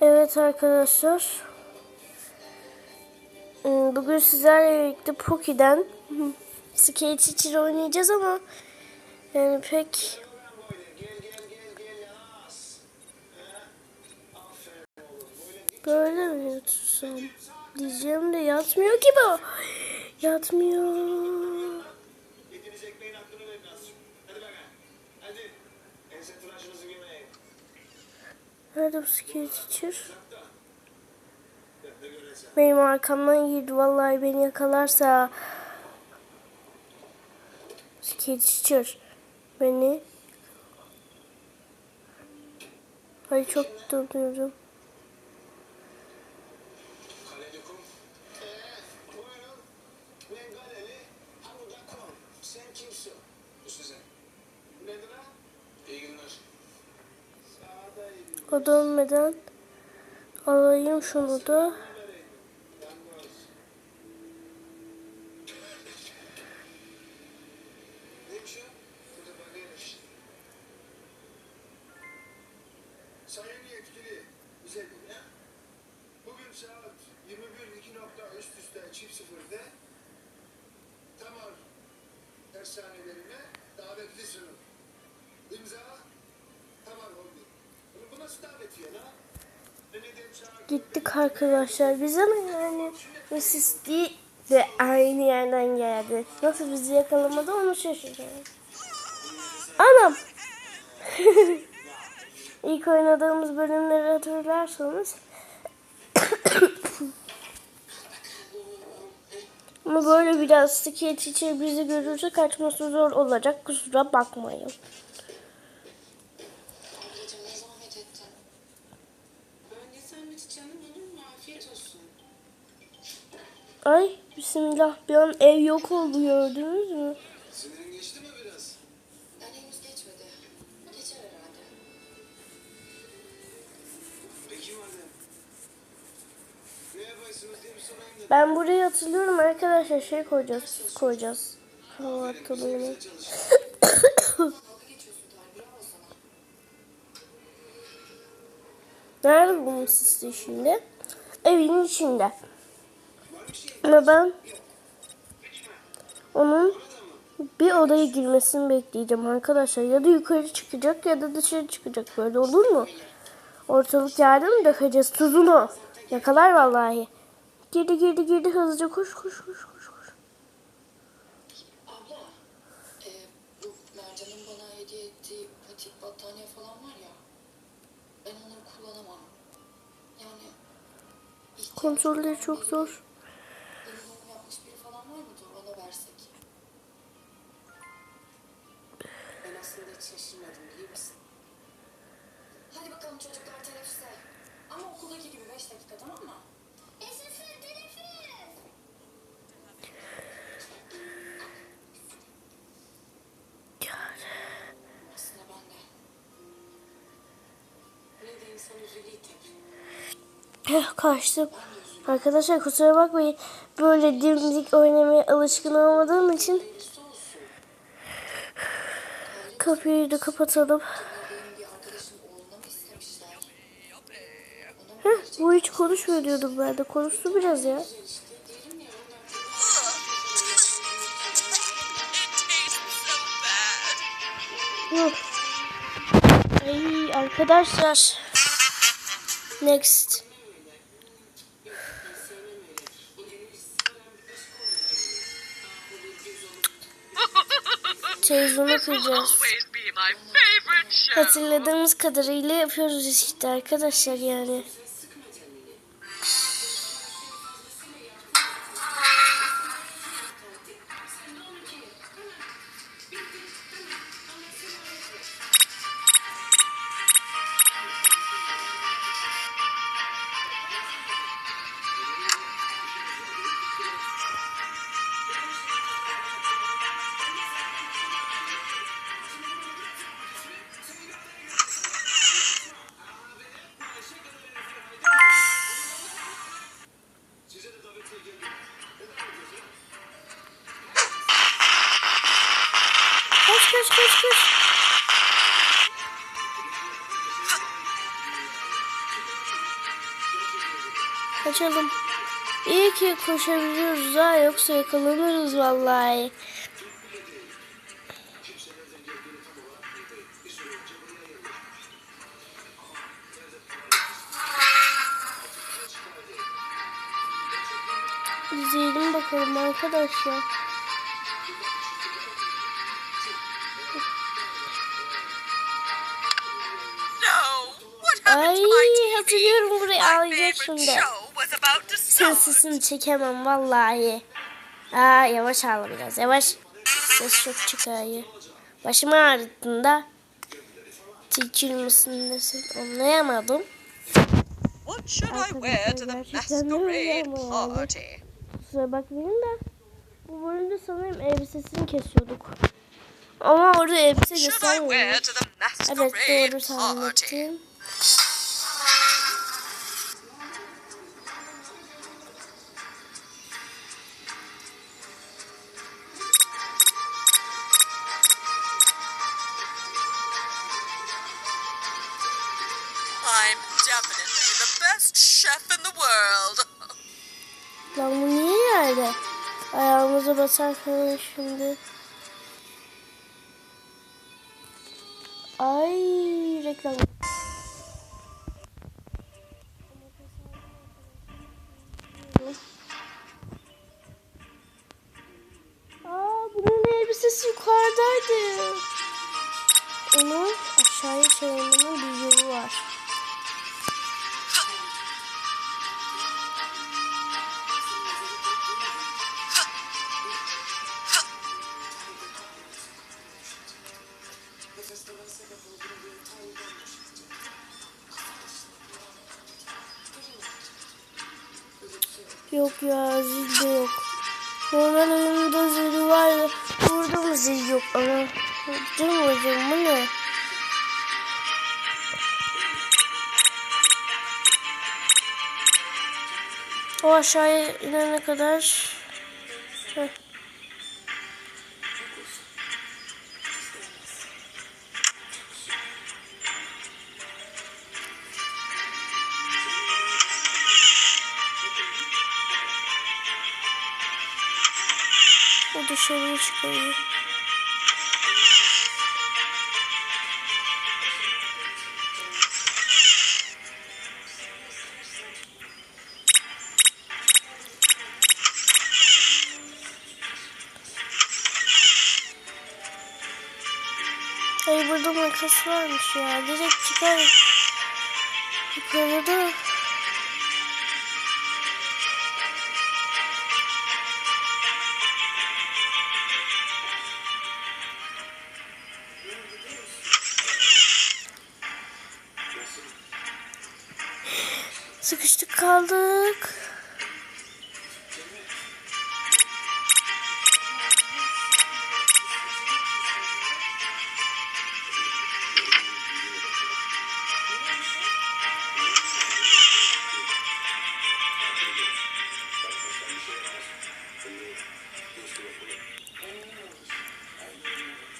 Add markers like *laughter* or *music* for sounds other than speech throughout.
Evet arkadaşlar. Ee, Bugün sizlerle birlikte Poki'den Skate için oynayacağız ama yani pek böyle mi tutsam diyeceğim de yatmıyor ki bu. Yatmıyor. Nerede bu göresen. Benim arkamdan girdi. Vallahi beni yakalarsa teacher beni Ay çok donuyorum. Kaleli kum. Ee, buyurun. Ben Galeli. Ha bu da kum. Sen kimsin? Bu sizin. Nedir ha? İyi günler. Sağda iyi dönmeden alayım şunu da. Sayın yetkili. Bugün saat 21.2 nokta üst çift sıfırda Tamar tersanelerine davetlisin. İmza Gittik arkadaşlar. Biz ama yani Mrs. de aynı yerden geldi. Nasıl bizi yakalamadı onu şaşırıyorum. Anam. *laughs* İlk oynadığımız bölümleri hatırlarsanız *coughs* Ama böyle biraz skate için bizi görürse kaçması zor olacak. Kusura bakmayın. Ablacığım ne zahmet ettin. Ben yesem hiç canım olur mu? Afiyet olsun. Ay bismillah bir an ev yok oldu gördünüz mü? Sinirin geçti mi biraz? Ben henüz geçmedi. Geçer herhalde. Peki madem. Ne yaparsınız diye bir sorayım da. Ben burayı hatırlıyorum arkadaşlar şey koyacağız koyacağız. Kahvaltılığını. Dalga geçiyorsun Tarık. Bravo sana. Nerede bunun sisi şimdi? Evin içinde. Ama ben onun bir odaya girmesini bekleyeceğim arkadaşlar. Ya da yukarı çıkacak ya da dışarı çıkacak. Böyle olur mu? Ortalık yerde mi dökeceğiz tuzunu? Yakalar vallahi. Girdi girdi girdi hızlıca koş koş koş koş koş. Abla. E, bu Mercan'ın bana hediye ettiği patik battaniye falan var ya. Ben onları kullanamam. Yani ihtiyacım Kontrolleri çok zor. Hiç şaşırmadım biliyor musun? Hadi bakalım çocuklar teneffüse. Ama okuldaki gibi beş dakika tamam mı? Esefir teneffüs. Aslında ben de. Ne de insan üzülüyor tabii. Heh, kaçtım. Arkadaşlar kusura bakmayın. Böyle dimdik oynamaya alışkın olmadığım için. Kapıyı da kapatalım. Heh, bu hiç konuşmuyor diyordum ben de. Konuştu biraz ya. Yok. Ay arkadaşlar. Next. Televizyonu kıracağız. Hatırladığımız kadarıyla yapıyoruz işte arkadaşlar yani. kaç kaç kaç kaç. Kaçalım. İyi ki koşabiliyoruz ha yoksa yakalanırız vallahi. İzleyelim bakalım arkadaşlar. Ay hatırlıyorum burayı ağlayacak şimdi. show was about to Sen start. sesini çekemem vallahi. Aa yavaş ağla biraz yavaş. Ses çok çıkıyor. Başımı ağrıttın da. Tilki misin nesin anlayamadım. What should I wear to the masquerade party? Kusura bakmayın da. Bu bölümde sanırım elbisesini kesiyorduk. Ama orada elbise göstermiyor. Evet doğru tahmin Falan şimdi. Ay reklam. Aa bunun elbisesi yukarıdaydı. Onu aşağıya çevirmenin bir yolu var. Ya zil de yok. Normal oyunda zil var ya. Burada mı zil yok ama. Değil mi hocam bu ne? O aşağıya inene kadar. Heh. O dışarıya çıkıyor. Hayır burada makas varmış ya. Direkt çıkar. Yukarıda. Sıkıştık kaldık.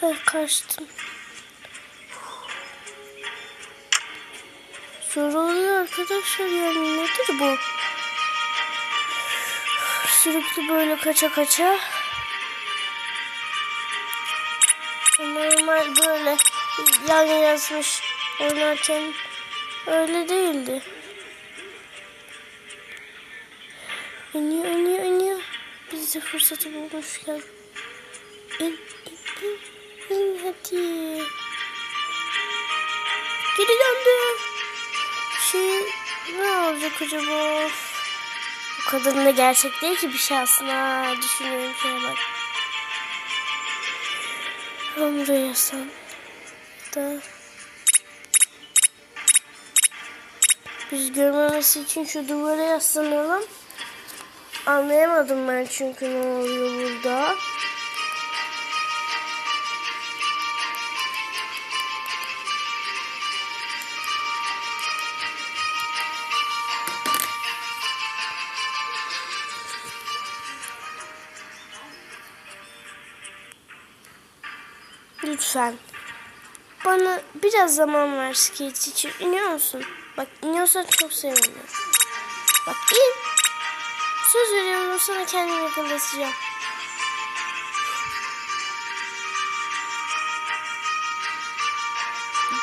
Heh, kaçtım. Oluyor arkadaşlar yani nedir bu? Sürekli böyle kaça kaça. Normal böyle yan yazmış oynarken öyle değildi. İniyor iniyor iniyor. Biz de fırsatı bulmuşken. İn in in in hadi. Geri döndü ne olacak acaba? Bu kadın da gerçek değil ki bir şey aslında. Düşünüyorum şeye bak. Ben buraya da biz görmemesi için şu duvara yaslanalım. Anlayamadım ben çünkü ne oluyor burada. Lütfen. Bana biraz zaman ver skate için. İniyor musun? Bak iniyorsan çok sevinirim. Bak bir söz veriyorum sana kendimi yakalatacağım.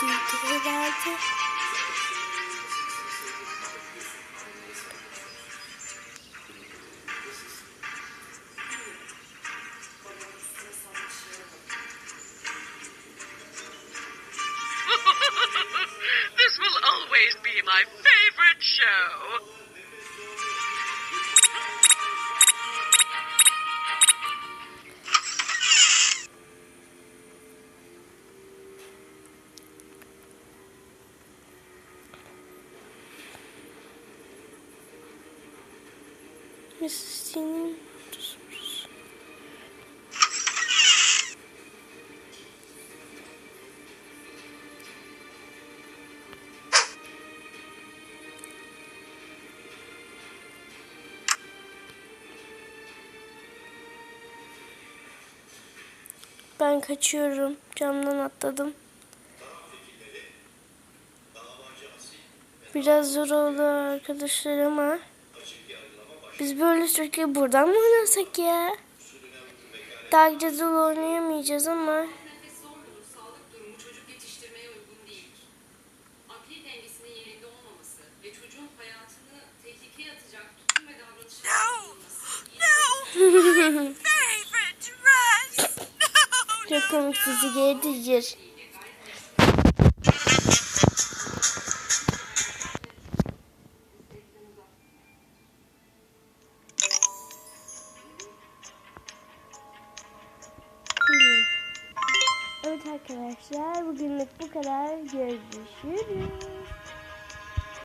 Duyduğu geldi. Show. Ben kaçıyorum. Camdan atladım. Biraz zor oldu arkadaşlar ama biz böyle sürekli buradan mı oynasak ya? Daha güzel oynayamayacağız ama sorunun *laughs* çok komik sizi gelecek. Evet arkadaşlar bugünlük bu kadar. Görüşürüz.